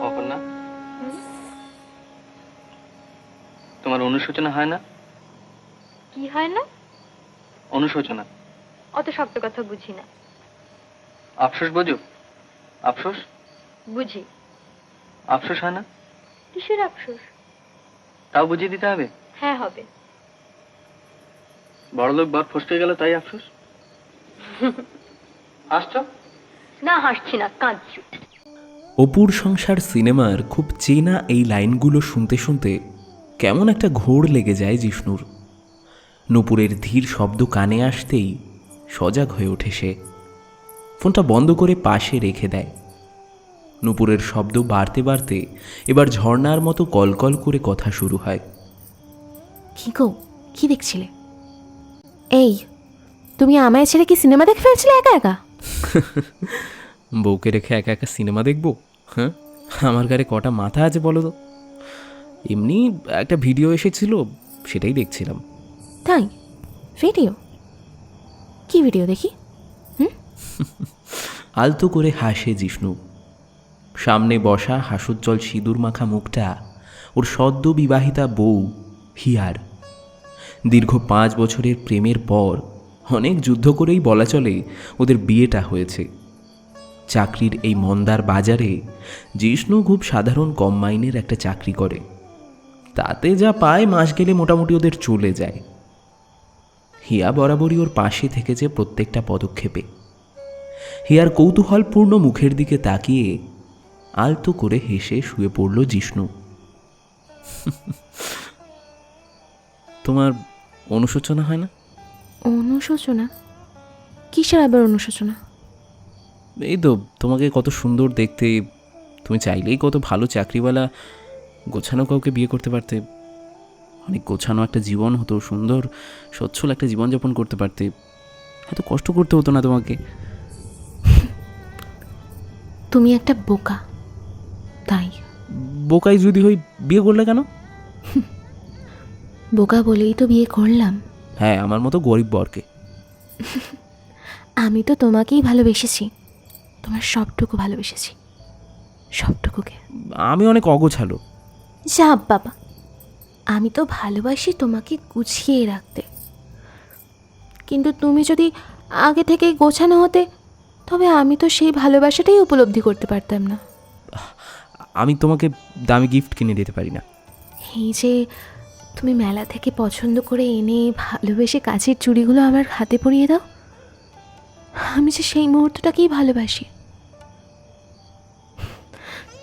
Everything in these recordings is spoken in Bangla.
অপর্ণা? তোমার অনুশোচনা হয় না? কি হয় না? অনুশোচনা। অত শক্ত কথা বুঝি না। আফসোস বোঝো। আফসোস? বুঝি। আফসোস হয় না? কিসের আফসোস? তাও বুঝিয়ে দিতে হবে? হ্যাঁ হবে। বড়লোক বাপ ফসকে গেল তাই আফসোস? হাসছো না হাসছি না কাঁদছি। অপুর সংসার সিনেমার খুব চেনা এই লাইনগুলো শুনতে শুনতে কেমন একটা ঘোর লেগে যায় জিষ্ণুর। নূপুরের ধীর শব্দ কানে আসতেই সজাগ হয়ে ওঠে সে। ফোনটা বন্ধ করে পাশে রেখে দেয়। নূপুরের শব্দ বাড়তে বাড়তে এবার ঝর্ণার মতো কলকল করে কথা শুরু হয়। কি গো কি দেখছিলে? এই তুমি আমায় ছেড়ে কি সিনেমা দেখে ফেলছিলে একা একা? বউকে রেখে একা একা সিনেমা দেখব? হ্যাঁ? আমার গাড়ি কটা মাথা আছে বলো তো? এমনি একটা ভিডিও এসেছিল সেটাই দেখছিলাম। তাই? ভিডিও? কি ভিডিও দেখি? আলতো করে হাসে জিষ্ণু। সামনে বসা হাসুজ্জ্বল সিঁদুর মাখা মুখটা ওর সদ্য বিবাহিতা বউ হিয়ার। দীর্ঘ পাঁচ বছরের প্রেমের পর অনেক যুদ্ধ করেই বলা চলে ওদের বিয়েটা হয়েছে। চাকরির এই মন্দার বাজারে জিষ্ণু খুব সাধারণ কম মাইনের একটা চাকরি করে। তাতে যা পায় মাস গেলে মোটামুটি ওদের চলে যায়। হিয়া বরাবরই ওর পাশে থেকেছে প্রত্যেকটা পদক্ষেপে। হিয়ার কৌতূহলপূর্ণ মুখের দিকে তাকিয়ে আলতো করে হেসে শুয়ে পড়ল জিষ্ণু। তোমার অনুশোচনা হয় না? অনুশোচনা? কিসের আবার অনুশোচনা? এই তো তোমাকে কত সুন্দর দেখতে তুমি চাইলেই কত ভালো চাকরিওয়ালা গোছানো কাউকে বিয়ে করতে পারতে। অনেক গোছানো একটা জীবন হতো সুন্দর সচ্ছল একটা জীবনযাপন করতে পারতে। এত কষ্ট করতে হতো না তোমাকে। তুমি একটা বোকা। তাই। বোকাই যদি হই বিয়ে করলে কেন? বোকা বলেই তো বিয়ে করলাম। হ্যাঁ আমার মতো গরিব বরকে। আমি তো তোমাকেই ভালোবেসেছি। তোমার সবটুকু ভালোবেসেছি। সবটুকুকে। আমি অনেক অগোছালো। যা বাবা। আমি তো ভালোবাসি তোমাকে গুছিয়ে রাখতে। কিন্তু তুমি যদি আগে থেকেই গোছানো হতে তবে আমি তো সেই ভালোবাসাটাই উপলব্ধি করতে পারতাম না। আমি তোমাকে দামি গিফট কিনে দিতে পারি না। এই যে তুমি মেলা থেকে পছন্দ করে এনে ভালোবেসে কাচের চুড়িগুলো আমার হাতে পরিয়ে দাও। আমি যে সেই মুহূর্তটাকেই ভালোবাসি।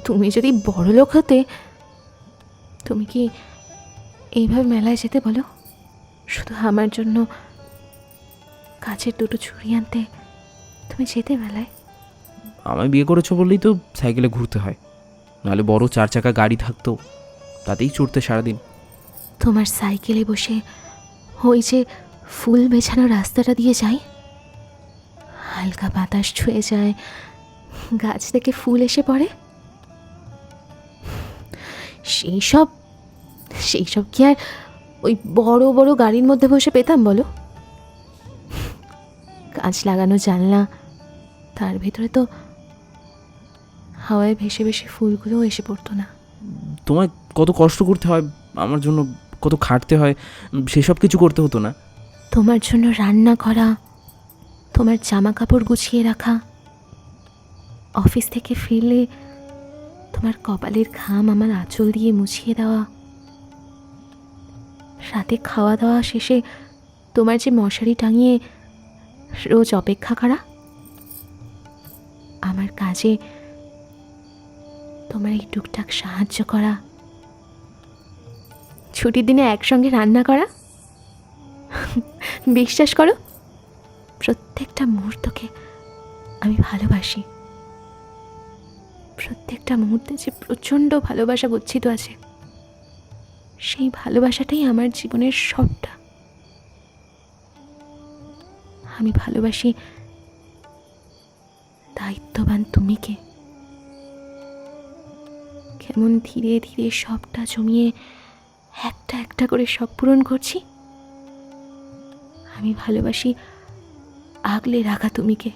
তুমি যদি বড় লোক হতে, তুমি কি এইভাবে মেলায় যেতে বলো? শুধু আমার জন্য কাছের দুটো চুড়ি আনতে তুমি যেতে মেলায়? আমায় বিয়ে করেছ বললেই তো সাইকেলে ঘুরতে হয়। নাহলে বড় চার চাকা গাড়ি থাকতো, তাতেই চড়তে সারাদিন। তোমার সাইকেলে বসে ওই যে ফুল বেছানো রাস্তাটা দিয়ে যাই। হালকা বাতাস ছুঁয়ে যায়, গাছ থেকে ফুল এসে পড়ে। সেই সব সেই সব কি আর ওই বড় বড় গাড়ির মধ্যে বসে পেতাম বলো? কাঁচ লাগানো জানলা, তার ভেতরে তো হাওয়ায় ভেসে ভেসে ফুলগুলোও এসে পড়তো না। তোমায় কত কষ্ট করতে হয় আমার জন্য কত খাটতে হয়, সেসব কিছু করতে হতো না। তোমার জন্য রান্না করা, তোমার জামা কাপড় গুছিয়ে রাখা, অফিস থেকে ফিরলে তোমার কপালের ঘাম আমার আঁচল দিয়ে মুছিয়ে দেওয়া, রাতে খাওয়া দাওয়া শেষে তোমার যে মশারি টাঙিয়ে রোজ অপেক্ষা করা, আমার কাজে তোমার এই টুকটাক সাহায্য করা। ছুটির দিনে একসঙ্গে রান্না করা? বিশ্বাস করো, প্রত্যেকটা মুহূর্তকে আমি ভালোবাসি। প্রত্যেকটা মুহূর্তে যে প্রচণ্ড ভালোবাসা গচ্ছিত আছে, সেই ভালোবাসাটাই আমার জীবনের সবটা। আমি ভালোবাসি দায়িত্ববান তুমিকে। কেমন ধীরে ধীরে সবটা জমিয়ে একটা একটা করে সব পূরণ করছি। আমি ভালোবাসি আগলে রাখা তুমিকে।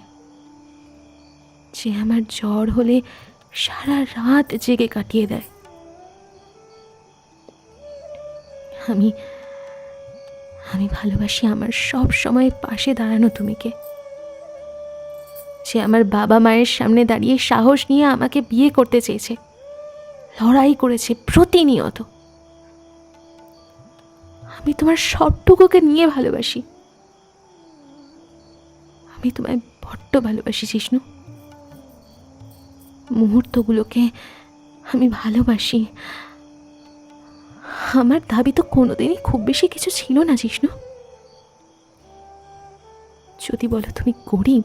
যে আমার জ্বর হলে সারা রাত জেগে কাটিয়ে দেয়। আমি আমি ভালোবাসি আমার সব সময় পাশে দাঁড়ানো তুমিকে। যে আমার বাবা মায়ের সামনে দাঁড়িয়ে সাহস নিয়ে আমাকে বিয়ে করতে চেয়েছে, লড়াই করেছে প্রতিনিয়ত। আমি তোমার সবটুকুকে নিয়ে ভালোবাসি। আমি তোমায় বড্ড ভালোবাসি, জিষ্ণু। মুহূর্তগুলোকে আমি ভালোবাসি। আমার দাবি তো কোনোদিনই খুব বেশি কিছু ছিল না, জিষ্ণু। যদি বলো তুমি গরিব,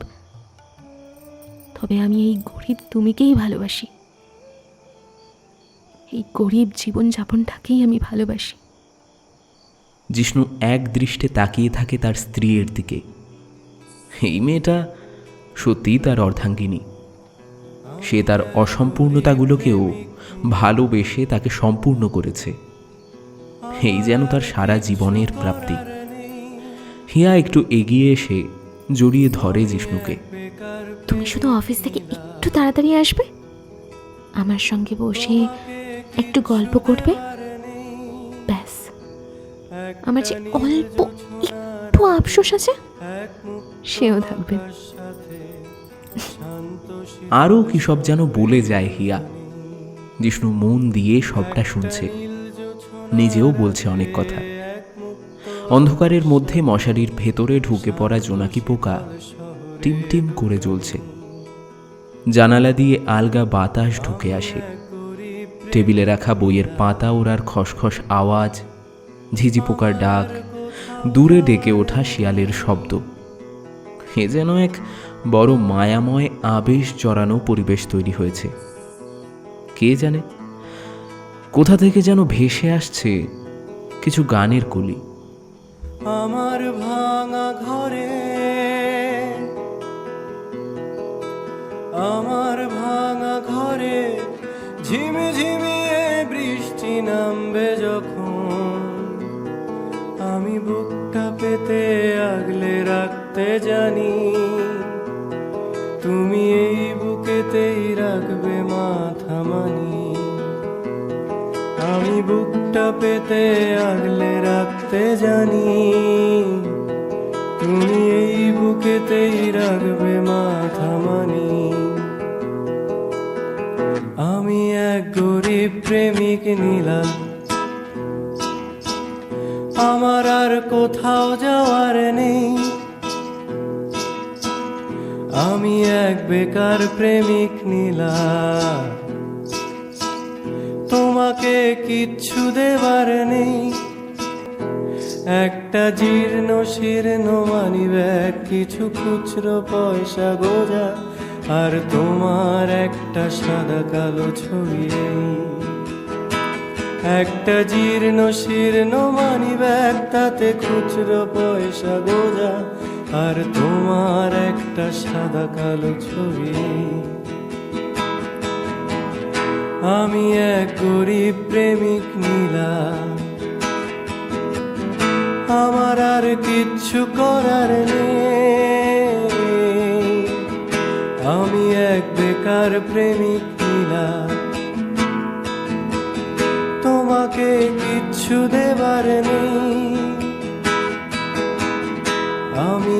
তবে আমি এই গরিব তুমিকেই ভালোবাসি। এই গরিব জীবনযাপনটাকেই আমি ভালোবাসি। জিষ্ণু এক দৃষ্টে তাকিয়ে থাকে তার স্ত্রীর দিকে। এই মেয়েটা সত্যিই তার অর্ধাঙ্গিনী। সে তার অসম্পূর্ণতাগুলোকেও ভালোবেসে তাকে সম্পূর্ণ করেছে। এই যেন তার সারা জীবনের প্রাপ্তি। হিয়া একটু এগিয়ে এসে জড়িয়ে ধরে জিষ্ণুকে। তুমি শুধু অফিস থেকে একটু তাড়াতাড়ি আসবে? আমার সঙ্গে বসে একটু গল্প করবে? আমার যে অল্প একটু আফসোস আছে, সেও থাকবে। আরও কি সব যেন বলে যায় হিয়া। জিষ্ণু মন দিয়ে সবটা শুনছে। নিজেও বলছে অনেক কথা। অন্ধকারের মধ্যে মশারির ভেতরে ঢুকে পড়া জোনাকি পোকা টিম টিম করে জ্বলছে। জানালা দিয়ে আলগা বাতাস ঢুকে আসে। টেবিলে রাখা বইয়ের পাতা ওড়ার খসখস আওয়াজ ঝিঝি পোকার ডাক, দূরে ডেকে ওঠা শিয়ালের শব্দ। এ যেন এক বড় মায়াময় আবেশ জড়ানো পরিবেশ তৈরি হয়েছে। কে জানে, কোথা থেকে যেন ভেসে আসছে কিছু গানের কলি। আমার ভাঙা ঘরে, আমার ভাঙা ঘরে ঝিমি ঝিমিয়ে বৃষ্টি নামবে যখন বুকটা পেতে আগলে রাখতে জানি। তুমি এই বুকেতেই রাখবে মাথা মানি। আমি বুকটা পেতে আগলে রাখতে জানি। তুমি এই বুকেতেই রাখবে মাথা মানি। আমি এক গরিব প্রেমিক নিলাম। আমার আর কোথাও যাওয়ার নেই। আমি এক বেকার প্রেমিক নিলাম। তোমাকে কিচ্ছু দেবার নেই। একটা জীর্ণ শীর্ণ মানি ব্যাগ, কিছু খুচরো পয়সা গোজা, আর তোমার একটা সাদা কালো ছবি এই। একটা জীর্ণ শীর্ণ মানি ব্যাগ তাতে খুচরো পয়সা গোজা আর তোমার একটা সাদা কালো ছবি। আমি এক গরিব প্রেমিক নিলাম। আমার আর কিচ্ছু করার নেই। আমি এক বেকার প্রেমিক নিলাম। তোমাকে কিচ্ছু দেবার নেই। আমি